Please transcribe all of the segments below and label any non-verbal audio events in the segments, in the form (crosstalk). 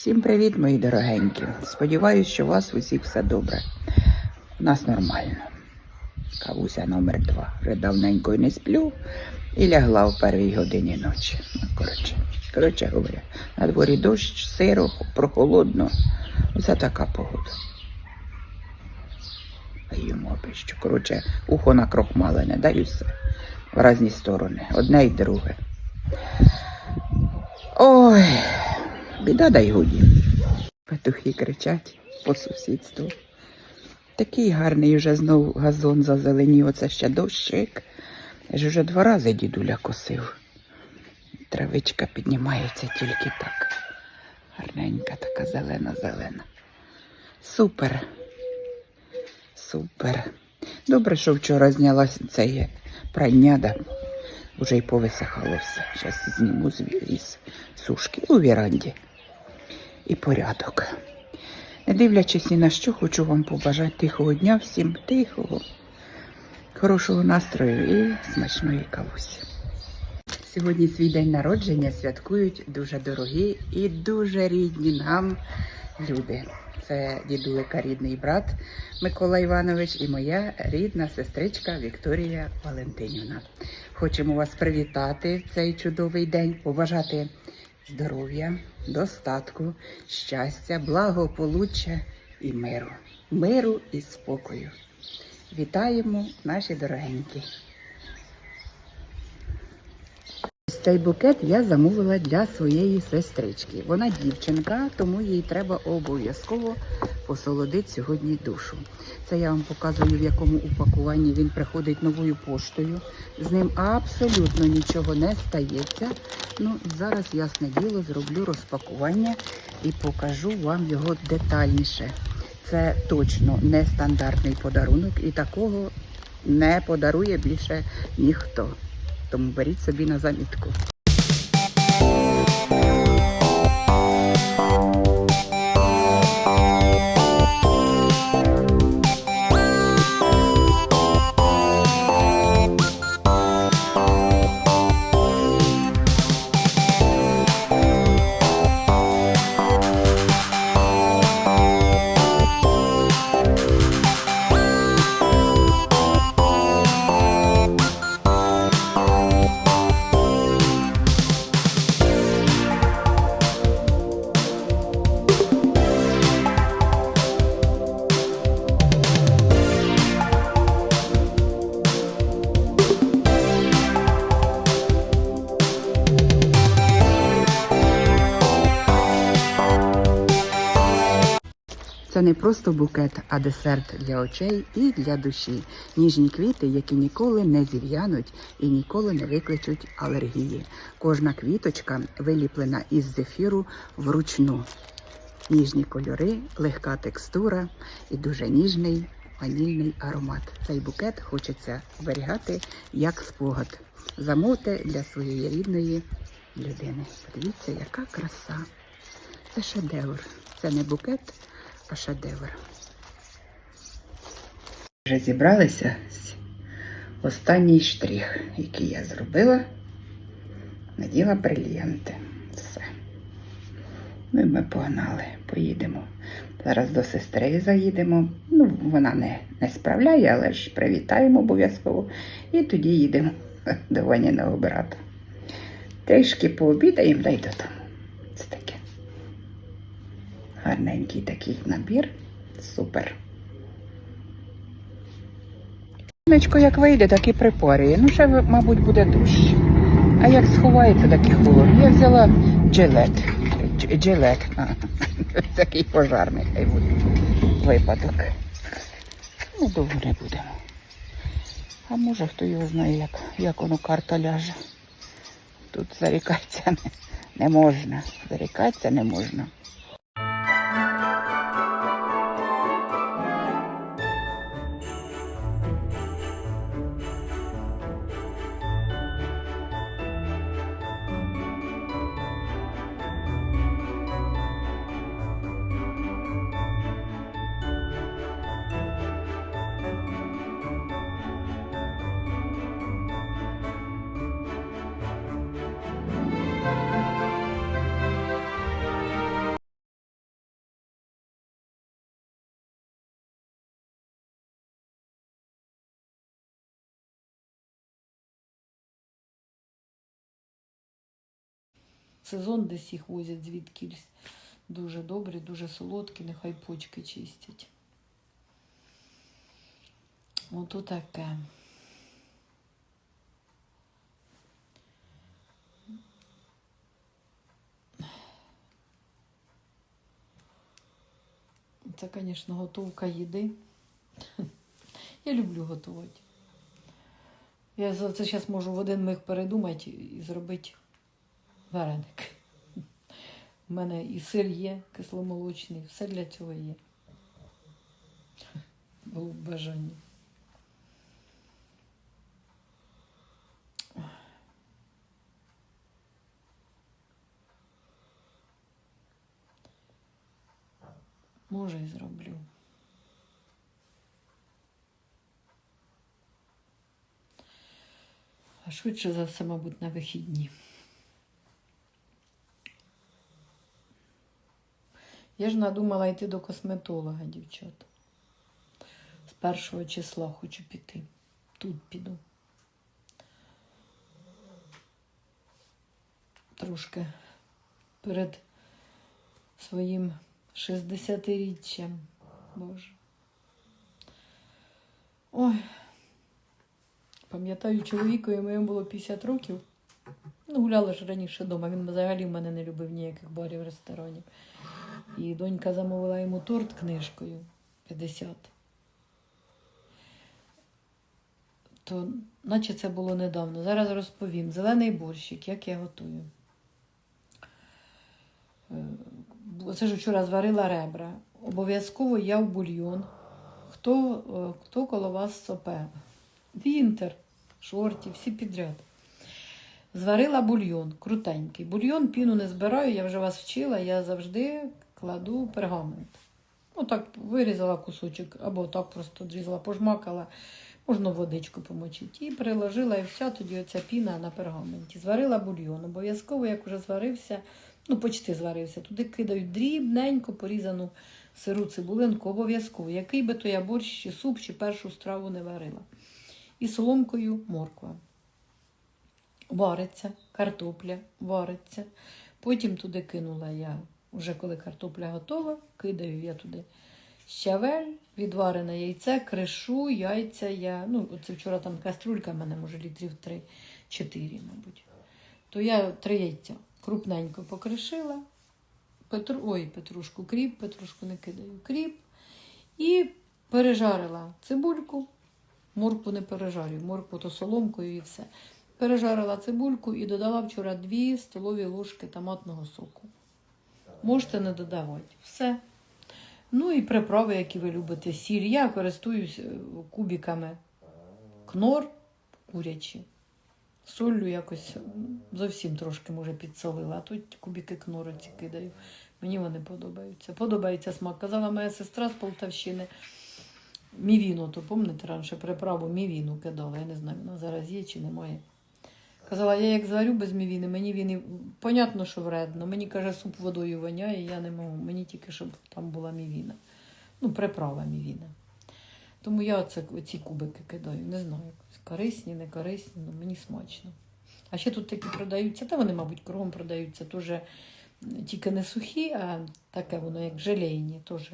Всім привіт, мої дорогенькі. Сподіваюсь, що у вас усіх все добре. У нас нормально. Кавуся номер два. Вже давненько не сплю і лягла в першій годині ночі. Ну, коротше, коротше говоря, на дворі дощ, сиро, прохолодно. Оце така погода. А йому що. Коротше, ухо накрохмалене, да і все. В різні сторони. Одне й друге. Ой, біда да й годі. Петухи кричать по сусідству. Такий гарний вже знов газон зазеленів, оце ще дощик. Я ж вже два рази дідуля косив. Травичка піднімається тільки так. Гарненька, така зелена-зелена. Супер. Супер. Добре, що вчора знялася це є прання, да вже й повисихало все. Зараз зніму з ві- сушки у віранді. І порядок. Не дивлячись ні на що, хочу вам побажати тихого дня, всім тихого, хорошого настрою і смачної кавусі. Сьогодні свій день народження святкують дуже дорогі і дуже рідні нам люди. Це дідулика рідний брат Микола Іванович і моя рідна сестричка Вікторія Валентинівна. Хочемо вас привітати в цей чудовий день, побажати здоров'я, достатку, щастя, благополуччя і миру. Миру і спокою. Вітаємо, наші дорогенькі. Цей букет я замовила для своєї сестрички. Вона дівчинка, тому їй треба обов'язково посолодити сьогодні душу. Це я вам показую, в якому упакуванні він приходить новою поштою. З ним абсолютно нічого не стається. Ну, зараз, ясне діло, зроблю розпакування і покажу вам його детальніше. Це точно не стандартний подарунок і такого не подарує більше ніхто. Тому беріть собі на замітку. Це не просто букет, а десерт для очей і для душі. Ніжні квіти, які ніколи не зів'януть і ніколи не викличуть алергії. Кожна квіточка виліплена із зефіру вручну. Ніжні кольори, легка текстура і дуже ніжний ванільний аромат. Цей букет хочеться зберігати як спогад. Замовте для своєї рідної людини. Подивіться, яка краса. Це шедевр. Це не букет, шедевр. Вже зібралися останній штрих, який я зробила. Наділа брильянти. Все. Ну і ми погнали, поїдемо. Зараз до сестри заїдемо. Ну, вона не, не справляє, але ж привітаємо обов'язково. І тоді їдемо (laughs) до Ваніного брата. Трішки пообідаємо, дай додому. Гарненький такий набір. Супер. Сонечко як вийде, так і припарює. Ну, ще, мабуть, буде дощ. А як сховається, так і. Я взяла джилет. Дж- Джилет. (laughs) Такий пожарний хай буде випадок. Ну, довго не будемо. А може хто його знає, як, як воно карта ляже. Тут зарікатися не, не можна. Зарікатися не можна. Сезон десь їх возять звідкись. Дуже добрі, дуже солодкі, нехай почки чистять. Ото таке. Це, звісно, готовка їди. (laughs) Я люблю готувати. Я за це зараз можу в один миг передумати і зробити вареник. У мене і сир є кисломолочний, все для цього є. Було б бажання. Може, і зроблю. А швидше за все, мабуть, на вихідні. Я ж надумала йти до косметолога, дівчата. З першого числа хочу піти. Тут піду. Трошки перед своїм 60-річчям. Боже. Ой. Пам'ятаю, чоловікові моєму було 50 років. Ну, гуляла ж раніше вдома. Він взагалі в мене не любив ніяких барів, ресторанів. І донька замовила йому торт книжкою 50. То, наче це було недавно. Зараз розповім. Зелений борщик, як я готую. Е, Оце ж вчора зварила ребра. Обов'язково я в бульйон. Хто, е, хто коло вас сопе? Вінтер, шорті, всі підряд. Зварила бульйон, крутенький. Бульйон піну не збираю, я вже вас вчила, я завжди кладу пергамент. Ну так вирізала кусочок, або так просто дрізала, пожмакала, можна водичку помочити. І приложила, і вся тоді оця піна на пергаменті. Зварила бульйон. Обов'язково, як вже зварився, ну почти зварився, туди кидають дрібненько порізану сиру цибулинку, обов'язково. Який би то я борщ, чи суп, чи першу страву не варила. І соломкою морква. Вариться, картопля вариться. Потім туди кинула я, вже коли картопля готова, кидаю я туди щавель, відварене яйце, кришу, яйця. Я, ну, це вчора там каструлька в мене, може, літрів 3-4, мабуть. То я три яйця крупненько покришила. Петру, ой, петрушку, кріп, петрушку не кидаю, кріп. І пережарила цибульку. Моркву не пережарюю, моркву то соломкою і все. Пережарила цибульку і додала вчора 2 столові ложки томатного соку. Можете не додавати. Все. Ну і приправи, які ви любите. Сіль. Я користуюсь е, кубиками кнор курячі. Солью якось зовсім трошки, може, підсолила, а тут кубики кнору ці кидаю. Мені вони подобаються. Подобається смак. Казала моя сестра з Полтавщини. Мівіну, то пам'ятаєте, раніше приправу мівіну кидала. Я не знаю, вона зараз є чи немає. Казала, я як зварю без мівіни, мені він і понятно, що вредно. Мені каже, суп водою воняє, я не можу. Мені тільки, щоб там була мівіна. Ну, приправа мівіна. Тому я оце, оці кубики кидаю. Не знаю, корисні, не корисні, але мені смачно. А ще тут такі продаються, та вони, мабуть, кругом продаються, теж тільки не сухі, а таке воно як желейні, теж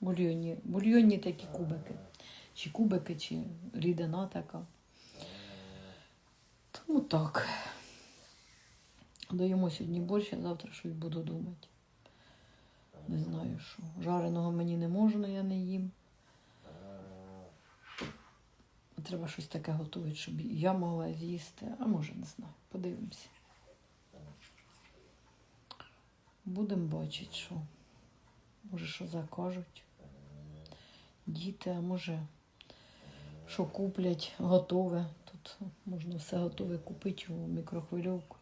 бульйонні, бульйонні такі кубики. Чи кубики, чи рідина така. Тому так. Даємо сьогодні борщ, а завтра щось буду думати. Не знаю що. Жареного мені не можна, я не їм. Треба щось таке готувати, щоб я могла з'їсти. А може, не знаю. Подивимося. Будемо бачити, що. Може, що закажуть. Діти, а може, що куплять готове. Можна все готове купити у мікрохвильовку.